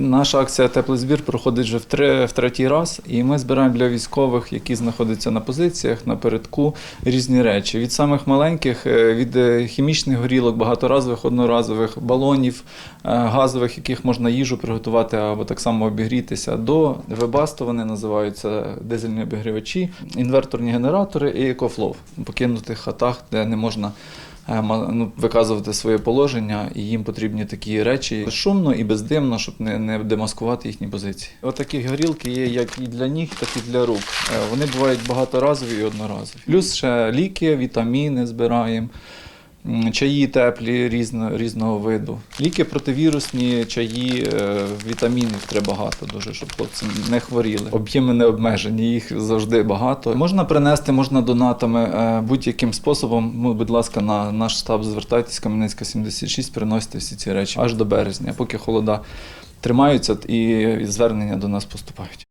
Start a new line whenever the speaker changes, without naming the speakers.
Наша акція Теплий збір проходить вже в, три, в третій раз, і ми збираємо для військових, які знаходяться на позиціях, на передку, різні речі. Від самих маленьких, е, від е, хімічних горілок, багаторазових, одноразових, балонів, е, газових, яких можна їжу приготувати або так само обігрітися, до вебасту вони називаються дизельні обігрівачі, інверторні генератори і екофлов покинутих хатах, де не можна ну, виказувати своє положення, і їм потрібні такі речі безшумно і бездимно, щоб не, не демаскувати їхні позиції. Отакі горілки є як і для ніг, так і для рук. Е, Вони бувають багаторазові і одноразові. Плюс ще ліки, вітаміни збираємо. Чаї теплі різно, різного виду. Ліки противірусні, чаї, е, вітамінів треба багато дуже, щоб хлопці не хворіли. Об'єми не обмежені, їх завжди багато. Можна принести, можна донатами е, будь-яким способом. Ну, будь ласка, на наш штаб звертайтесь, Кам'янецька 76, приносите всі ці речі аж до березня, поки холода тримаються і звернення до нас поступають.